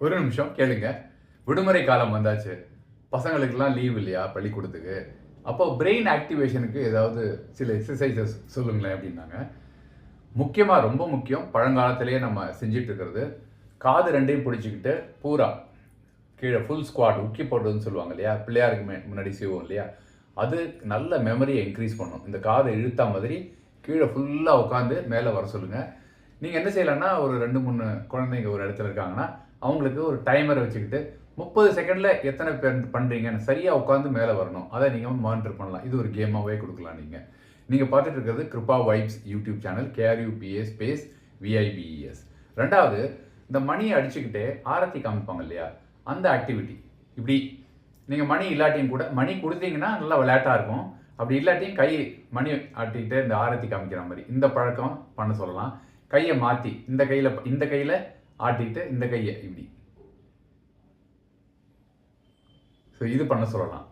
ஒரு நிமிஷம் கேளுங்க. விடுமுறை காலம் வந்தாச்சு. பசங்களுக்கெல்லாம் லீவ் இல்லையா பள்ளிக்கூடத்துக்கு? அப்போ பிரெயின் ஆக்டிவேஷனுக்கு ஏதாவது சில எக்ஸசைசஸ் சொல்லுங்களேன் அப்படின்னாங்க. முக்கியமாக ரொம்ப முக்கியம் பழங்காலத்திலேயே நம்ம செஞ்சிட்டு இருக்கிறது. காது ரெண்டையும் பிடிச்சிக்கிட்டு பூரா கீழே ஃபுல் ஸ்குவாட் உக்கி போடுறதுன்னு சொல்லுவாங்க இல்லையா? பிள்ளையாருக்கு மே- முன்னாடி செய்வோம் இல்லையா? அது நல்ல மெமரியை இன்க்ரீஸ் பண்ணும். இந்த காதை இழுத்தா மாதிரி கீழே ஃபுல்லாக உட்காந்து மேலே வர சொல்லுங்கள் நீங்கள் என்ன செய்யலாம்னா ஒரு ரெண்டு மூணு குழந்தைங்க ஒரு இடத்துல இருக்காங்கன்னா அவங்களுக்கு ஒரு டைமரை வச்சுக்கிட்டு முப்பது செகண்டில் எத்தனை பேர் பண்ணுறீங்கன்னு சரியாக உட்காந்து மேலே வரணும். அதை நீங்கள் மானிட்டர் பண்ணலாம். இது ஒரு கேமாகவே கொடுக்கலாம் நீங்கள் நீங்கள் பார்த்துட்டு இருக்கிறது Kiruba vibes YouTube channel KRUBA space VIBES ரெண்டாவது இந்த மணியை அடிச்சுக்கிட்டே ஆரத்தி காமிப்பாங்க இல்லையா? அந்த ஆக்டிவிட்டி இப்படி நீங்கள் மணி இல்லாட்டியும் கூட மணி கொடுத்தீங்கன்னா நல்லா விளையாட்டாக இருக்கும். அப்படி இல்லாட்டியும் கை மணி ஆட்டிக்கிட்டு இந்த ஆரத்தி காமிக்கிற மாதிரி. இந்த பழக்கம் பண்ண சொல்லலாம். கையை மாற்றி இந்த கையில் இந்த கையில் ஆட்டிக்கிட்டு இந்த கையை இப்படி. ஸோ இது பண்ண சொல்லலாம்.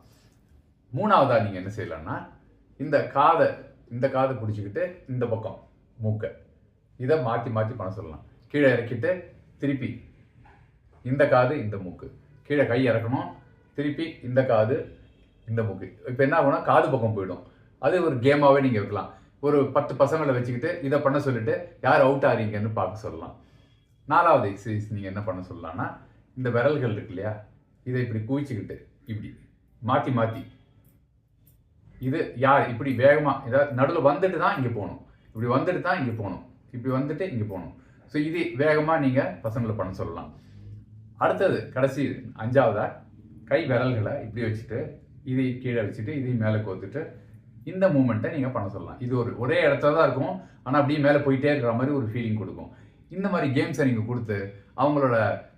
மூணாவதாக நீங்கள் என்ன செய்யலாம்னா இந்த காதை இந்த காதை பிடிச்சிக்கிட்டு இந்த பக்கம் மூக்கை. இதை மாற்றி மாற்றி பண்ண சொல்லலாம். கீழே இறக்கிட்டு திருப்பி இந்த காது இந்த மூக்கு. கீழே கை இறக்கணும் திருப்பி இந்த காது இந்த மூக்கு. இப்போ என்ன ஆகும்னா காது பக்கம் போயிடும். அது ஒரு கேமாகவே நீங்கள் வைக்கலாம் ஒரு பத்து பசங்களை வச்சுக்கிட்டு இதை பண்ண சொல்லிட்டு யார் அவுட் ஆறீங்கன்னு பார்க்க சொல்லலாம். நாலாவது எக்ஸசைஸ் நீங்கள் என்ன பண்ண சொல்லலாம்னா இந்த விரல்கள் இருக்கு இல்லையா இதை இப்படி குவிச்சுக்கிட்டு இப்படி மாற்றி மாற்றி இது யார்? இப்படி வேகமாக ஏதாவது நடுவில் வந்துட்டு தான் இங்கே போகணும். இப்படி வந்துட்டு தான் இங்கே போகணும். இப்படி வந்துட்டு இங்கே போகணும். ஸோ இது வேகமாக நீங்கள் பசங்களை பண்ண சொல்லலாம். அடுத்தது கடைசி அஞ்சாவதாக கை விரல்களை இப்படி வச்சுட்டு இதை கீழே வச்சுட்டு இதையும் மேலே கோத்துட்டு இந்த மூமெண்ட்டை நீங்கள் பண்ண சொல்லலாம். இது ஒரு ஒரே இடத்துல தான் இருக்கும். ஆனால் அப்படியே மேலே போயிட்டே இருக்கிற மாதிரி ஒரு ஃபீலிங் கொடுக்கும். இந்த மாதிரி கேம்ஸை நீங்கள் கொடுத்து அவங்களோட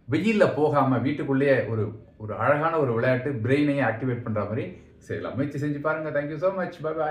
வெயிலில் போகாமல் வீட்டுக்குள்ளேயே ஒரு ஒரு அழகான ஒரு விளையாட்டு பிரெயினையும் ஆக்டிவேட் பண்ணுற மாதிரி செய்யலாம். முயற்சி செஞ்சு பாருங்கள் thank you so much bye bye